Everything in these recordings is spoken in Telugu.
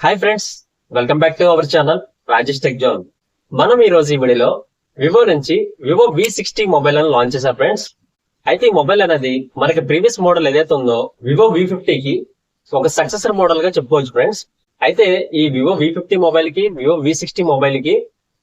Hi friends welcome back to our channel Rajesh tech zone మనం ఈ రోజు ఈ వీడియోలో వివో నుంచి వివో వి సిక్స్టీ మొబైల్ అని లాంచ్ చేశారు ఫ్రెండ్స్ అయితే ఈ మొబైల్ అనేది మనకి ప్రీవియస్ మోడల్ ఏదైతే ఉందో వివో వి కి ఒక సక్సెసర్ మోడల్గా చెప్పుకోవచ్చు ఫ్రెండ్స్ అయితే ఈ వివో వి ఫిఫ్టీ మొబైల్కి వివో వి సిక్స్టీ మొబైల్కి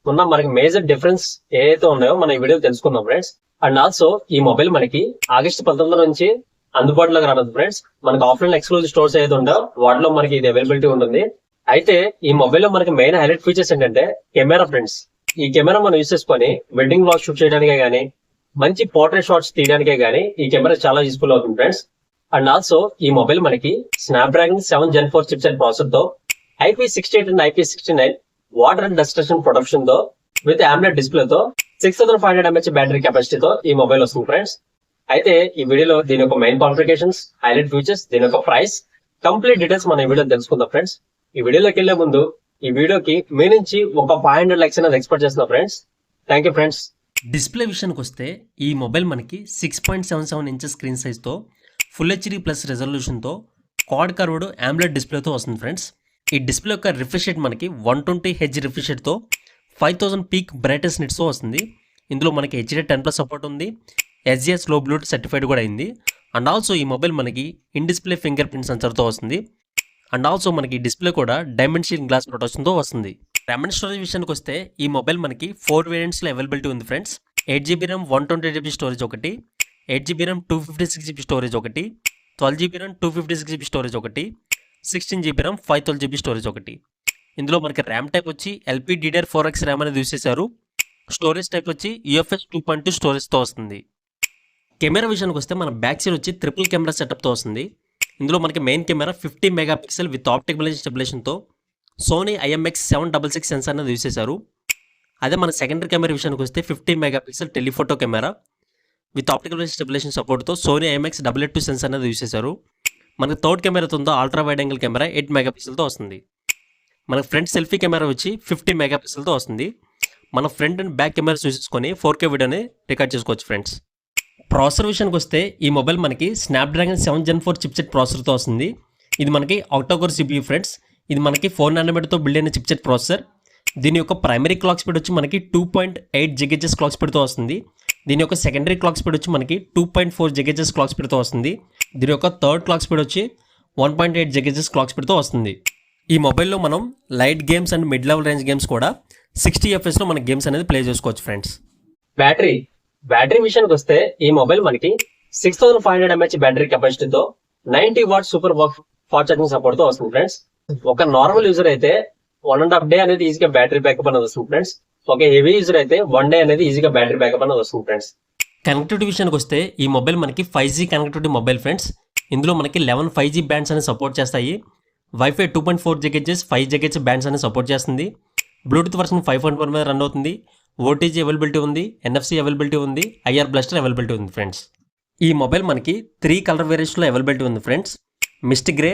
ఉన్న మనకి మేజర్ డిఫరెన్స్ ఏదైతే ఉన్నాయో మనం ఈ వీడియో తెలుసుకుందాం ఫ్రెండ్స్ అండ్ ఆల్సో ఈ మొబైల్ మనకి ఆగస్ట్ పంతొమ్మిది నుంచి అందుబాటులోకి రానుంది ఫ్రెండ్స్ మనకి ఆఫ్లైన్ ఎక్స్క్లూజివ్ స్టోర్స్ ఏదైతే ఉందో వాటిలో మనకి ఇది అవైలబిలిటీ ఉంటుంది. అయితే ఈ మొబైల్లో మనకి మెయిన్ హైలైట్ ఫీచర్స్ ఏంటంటే కెమెరా ఫ్రెండ్స్ ఈ కెమెరా మనం యూస్ చేసుకొని వెడ్డింగ్ బ్లాగ్ షూట్ చేయడానికే గానీ మంచి పోర్ట్రేట్ షాట్స్ తీయడానికే గానీ ఈ కెమెరా చాలా యూస్ఫుల్ అవుతుంది ఫ్రెండ్స్ అండ్ ఆల్సో ఈ మొబైల్ మనకి Snapdragon seven gen four chips and ప్రాసెసర్తో IP sixty eight and IP sixty nine water and డస్ట్రక్షన్ ప్రొడక్షన్తో విత్ ఆమ్లెట్ డిస్ప్లే తో six thousand five hundred MH battery కెపాసిటీతో ఈ మొబైల్ వస్తుంది ఫ్రెండ్స్ అయితే ఈ వీడియోలో దీని యొక్క మెయిన్ కాంప్లికేషన్స్ హైలైట్ ఫీచర్స్ దీని యొక్క ప్రైస్ కంప్లీట్ డీటెయిల్స్ మనం ఈ వీడియో తెలుసుకుందాం ఫ్రెండ్స్ ఈ వీడియోలోకి వెళ్ళే ముందు ఈ వీడియోకి మీ నుంచి ఒక ఫైవ్ హండ్రెడ్ లైక్స్ అనేది ఎక్స్పెక్ట్ చేస్తున్నా friends thank you friends display విషయానికి వస్తే ఈ మొబైల్ మనకి six point seven seven inches screen సైజ్తో full HD plus రెజల్యూషన్తో క్వాడ్ కర్వ్డ్ ఆమ్లెట్ డిస్ప్లేతో వస్తుంది ఫ్రెండ్స్ ఈ డిస్ప్లే యొక్క రిఫ్రెష్ రేట్ మనకి వన్ ట్వంటీ హెచ్ రిఫ్రెష్ రేట్తో ఫైవ్ థౌసండ్ పీక్ బ్రైటెస్ట్ నిట్స్తో వస్తుంది. ఇందులో మనకి హెచ్డీ టెన్ ప్లస్ సపోర్ట్ ఉంది. ఎస్జిఎస్లో బ్లూటూత్ సర్టిఫైడ్ కూడా అయింది. అండ్ ఆల్సో ఈ మొబైల్ మనకి ఇన్ డిస్ప్లే ఫింగర్ ప్రింట్ సెన్సర్తో వస్తుంది. అండ్ ఆల్సో మనకి డిస్ప్లే కూడా డైమెన్షన్ గ్లాస్ ప్రొటెక్షన్తో వస్తుంది ర్యామ్ స్టోరేజ్ విషయానికి వస్తే ఈ మొబైల్ మనకి ఫోర్ వేరియంట్స్లో అవైలబిలిటీ ఉంది friends eight GB RAM one twenty GB storage ఒకటి. Eight GB RAM two fifty six GB storage ఒకటి. Twelve GB RAM two fifty six GB storage ఒకటి. Sixteen GB RAM five twelve GB storage ఒకటి. ఇందులో మనకి ర్యామ్ టైప్ వచ్చి LP DDR four X RAM అనేది యూస్ చేశారు. స్టోరేజ్ టైప్ వచ్చి యూఎఫ్ఎస్ టూ పాయింట్ టూ స్టోరేజ్తో వస్తుంది. కెమెరా విషయానికి వస్తే మన బ్యాక్ సైడ్ వచ్చి ట్రిపుల్ కెమెరా సెటప్తో వస్తుంది. ఇందులో మనకి main camera fifty mega pixel with optic lens స్టెబిలేషన్తో Sony IMX seven double six sensor అనేది యూస్ చేశారు. అదే మన సెకండరీ కెమెరా విషయానికి వస్తే fifty mega pixel telephoto camera with optical lens stabilisation సపోర్ట్తో Sony IMX double eight two sensor అనేది యూస్ చేశారు. మనకి థర్డ్ కెమెరా ఉందో ultra wide angle camera eight mega పిక్సెల్తో వస్తుంది. మన ఫ్రంట్ సెల్ఫీ కెమెరా వచ్చి ఫిఫ్టీ మెగా పిక్సెల్తో వస్తుంది. మన ఫ్రంట్ అండ్ బ్యాక్ కెమెరాస్ చూసుకొని ఫోర్ కే వీడియోని రికార్డ్ చేసుకోవచ్చు ఫ్రెండ్స్ ప్రాసెసర్ విషయానికి వస్తే ఈ మొబైల్ మనకి Snapdragon seven gen four chipset ప్రాసెసర్తో వస్తుంది. ఇది మనకి ఆక్టోకోర్ సిపియూ ఫ్రెండ్స్ ఇది మనకి ఫోర్ నానోమీటర్తో బిల్డ్ అయిన చిప్సెట్ ప్రాసెసర్. దీని యొక్క ప్రైమరీ క్లాక్ స్పీడ్ వచ్చి మనకి two point eight gigahertz clock స్పీడ్తో వస్తుంది. దీని యొక్క సెకండరీ క్లాక్ స్పీడ్ వచ్చి మనకి two point four gigahertz clock స్పీడ్తో వస్తుంది. దీని యొక్క థర్డ్ క్లాక్ స్పీడ్ వచ్చి one point eight gigahertz clock స్పీడ్తో వస్తుంది. ఈ మొబైల్లో మనం light games and mid level range games కూడా సిక్స్టీ ఎఫ్ఎస్లో మన గేమ్స్ అనేది ప్లే చేసుకోవచ్చు ఫ్రెండ్స్ బ్యాటరీ బ్యాటరీ విషయానికి వస్తే ఈ మొబైల్ మనకి six thousand five hundred MH battery కెపాసిటీతో ninety watt super fast charging సపోర్ట్తో వస్తుంది ఫ్రెండ్స్. ఒక నార్మల్ యూజర్ అయితే వన్ అండ్ హాఫ్ డే అనేది ఈజీగా బ్యాటరీ బ్యాకప్ అనేది వస్తుంది ఫ్రెండ్స్. ఒక హెవీ యూజర్ అయితే వన్ డే అనేది ఈజీగా బ్యాటరీ బ్యాకప్ అనేది వస్తుంది ఫ్రెండ్స్. కనెక్టివిటీ విషయానికి వస్తే ఈ మొబైల్ మనకి five G connectivity mobile friends. ఇందులో మనకి లెవెన్ ఫైవ్ జీ బ్యాండ్స్ అనేది సపోర్ట్ చేస్తాయి. WiFi two point four gigahertz five gigahertz bands అనేది సపోర్ట్ చేస్తుంది. Bluetooth version five point one మీద రన్ అవుతుంది. ఓటీజీ అవైలబిలిటీ ఉంది ఎన్ఎఫ్సి అవైలబిలిటీ ఉంది ఐఆర్ బ్లస్టర్ అవైలబిలిటీ ఉంది ఫ్రెండ్స్ ఈ మొబైల్ మనకి త్రీ కలర్ వేరియేషన్లో అవైలబిలిటీ ఉంది friends mist grey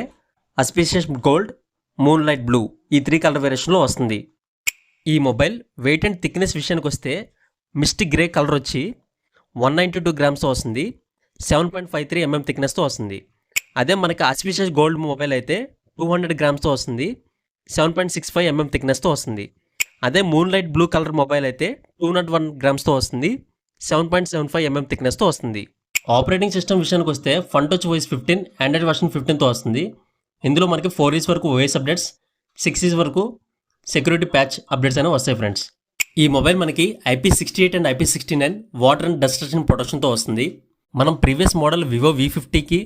auspicious gold moon light blue ఈ త్రీ కలర్ వేరియేషన్లో వస్తుంది. ఈ మొబైల్ వెయిట్ అండ్ థిక్నెస్ విషయానికి వస్తే మిస్ట్ గ్రే కలర్ వచ్చి వన్ నైంటీ టూ గ్రామ్స్తో వస్తుంది seven point five three MM థిక్నెస్తో వస్తుంది. అదే మనకి ఆస్పిషియస్ గోల్డ్ మొబైల్ అయితే టూ హండ్రెడ్ గ్రామ్స్తో వస్తుంది seven point six five MM థిక్నెస్తో వస్తుంది. అదే moon light blue colour mobile అయితే టూ నాట్ వన్ గ్రామ్స్తో వస్తుంది. Seven point seven five MM థిక్నెస్తో వస్తుంది. ఆపరేటింగ్ సిస్టమ్ విషయానికి వస్తే fun touch voice fifteen Android version ఫిఫ్టీన్తో వస్తుంది. ఇందులో మనకి ఫోర్ ఈస్ వరకు ఓఎస్ అప్డేట్స్ సిక్స్ ఈస్ వరకు సెక్యూరిటీ ప్యాచ్ అప్డేట్స్ అనేవి వస్తాయి ఫ్రెండ్స్ ఈ మొబైల్ మనకి IP sixty eight and IP sixty nine water and డస్ట్రేషన్ ప్రొటెక్షన్తో వస్తుంది. మనం ప్రీవియస్ మోడల్ వివో వి ఫిఫ్టీకి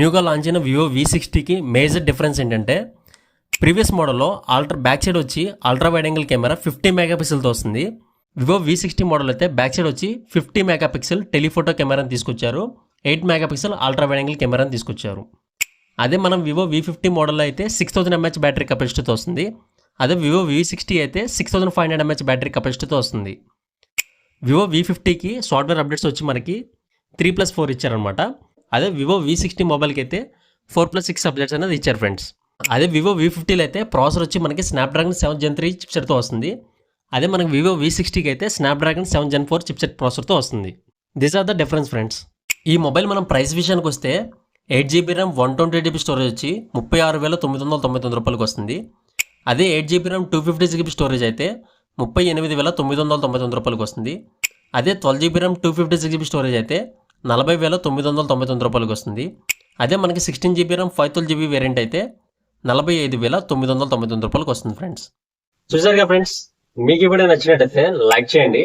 న్యూగా లాంచ్ అయిన వివో వి సిక్స్టీకి మేజర్ డిఫరెన్స్ ఏంటంటే ప్రీవియస్ మోడల్లో ఆల్ట్రా బ్యాక్ సైడ్ వచ్చి ultra wide angle camera fifty mega పిక్సెల్తో వస్తుంది. వివో వి సిక్స్టీ మోడల్ అయితే బ్యాక్ సైడ్ వచ్చి ఫిఫ్టీ మెగా పిక్సెల్ టెలిఫోటో కెమెరాని తీసుకొచ్చారు. Eight mega pixel ultra wide angle కెమెరాని తీసుకొచ్చారు. అదే మనం వివో వి ఫిఫ్టీ మోడల్లో అయితే సిక్స్ థౌసండ్ ఎంహెచ్ బ్యాటరీ కెపాసిటీతో వస్తుంది. అదే వివో వి సిక్స్టీ అయితే six thousand five hundred MH battery కెపాసిటీతో వస్తుంది. వివో వి ఫిఫ్టీకి సాఫ్ట్వేర్ అప్డేట్స్ వచ్చి మనకి త్రీ ప్లస్ ఫోర్ ఇచ్చారనమాట అదే వివో వి సిక్స్టీ మొబైల్కి అయితే ఫోర్ ప్లస్ సిక్స్ అప్డేట్స్ అనేది ఇచ్చారు ఫ్రెండ్స్ అదే వివో వి ఫిఫ్టీలో అయితే ప్రాసెసర్ వచ్చి మనకి స్నాప్డ్రాగన్ సెవెన్ జెన్ త్రీ చిప్సెట్తో వస్తుంది. అదే మనకి వివో వి సిక్స్టీకి అయితే Snapdragon seven gen four chipset ప్రాసెసర్తో వస్తుంది. This are the difference friends ఈ మొబైల్ మనం ప్రైస్ విషయానికి వస్తే eight GB RAM one twenty GB storage వచ్చి ముప్పై ఆరు వేల తొమ్మిది వందల తొంభై తొమ్మిది రూపాయలకి వస్తుంది అదే eight GB RAM two fifty GB storage అయితే ముప్పై ఎనిమిది వేల తొమ్మిది వందల తొంభై తొమ్మిది రూపాయలకి వస్తుంది అదే twelve GB RAM two fifty GB storage అయితే నలభై వేల తొమ్మిది వందల తొంభై తొమ్మిది రూపాయలకి వస్తుంది అదే మనకి sixteen GB RAM five twelve GB variant అయితే నలభై ఐదు వేల తొమ్మిది వందల తొంభై తొమ్మిది రూపాయలకు వస్తుంది ఫ్రెండ్స్ చూసారుగా ఫ్రెండ్స్ మీకు ఇప్పుడు నచ్చినట్టయితే లైక్ చేయండి.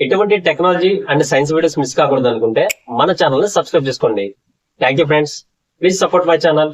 ఇటువంటి technology and science videos miss కాకూడదు అనుకుంటే మన ఛానల్ని సబ్స్క్రైబ్ చేసుకోండి. Thank you friends please support my channel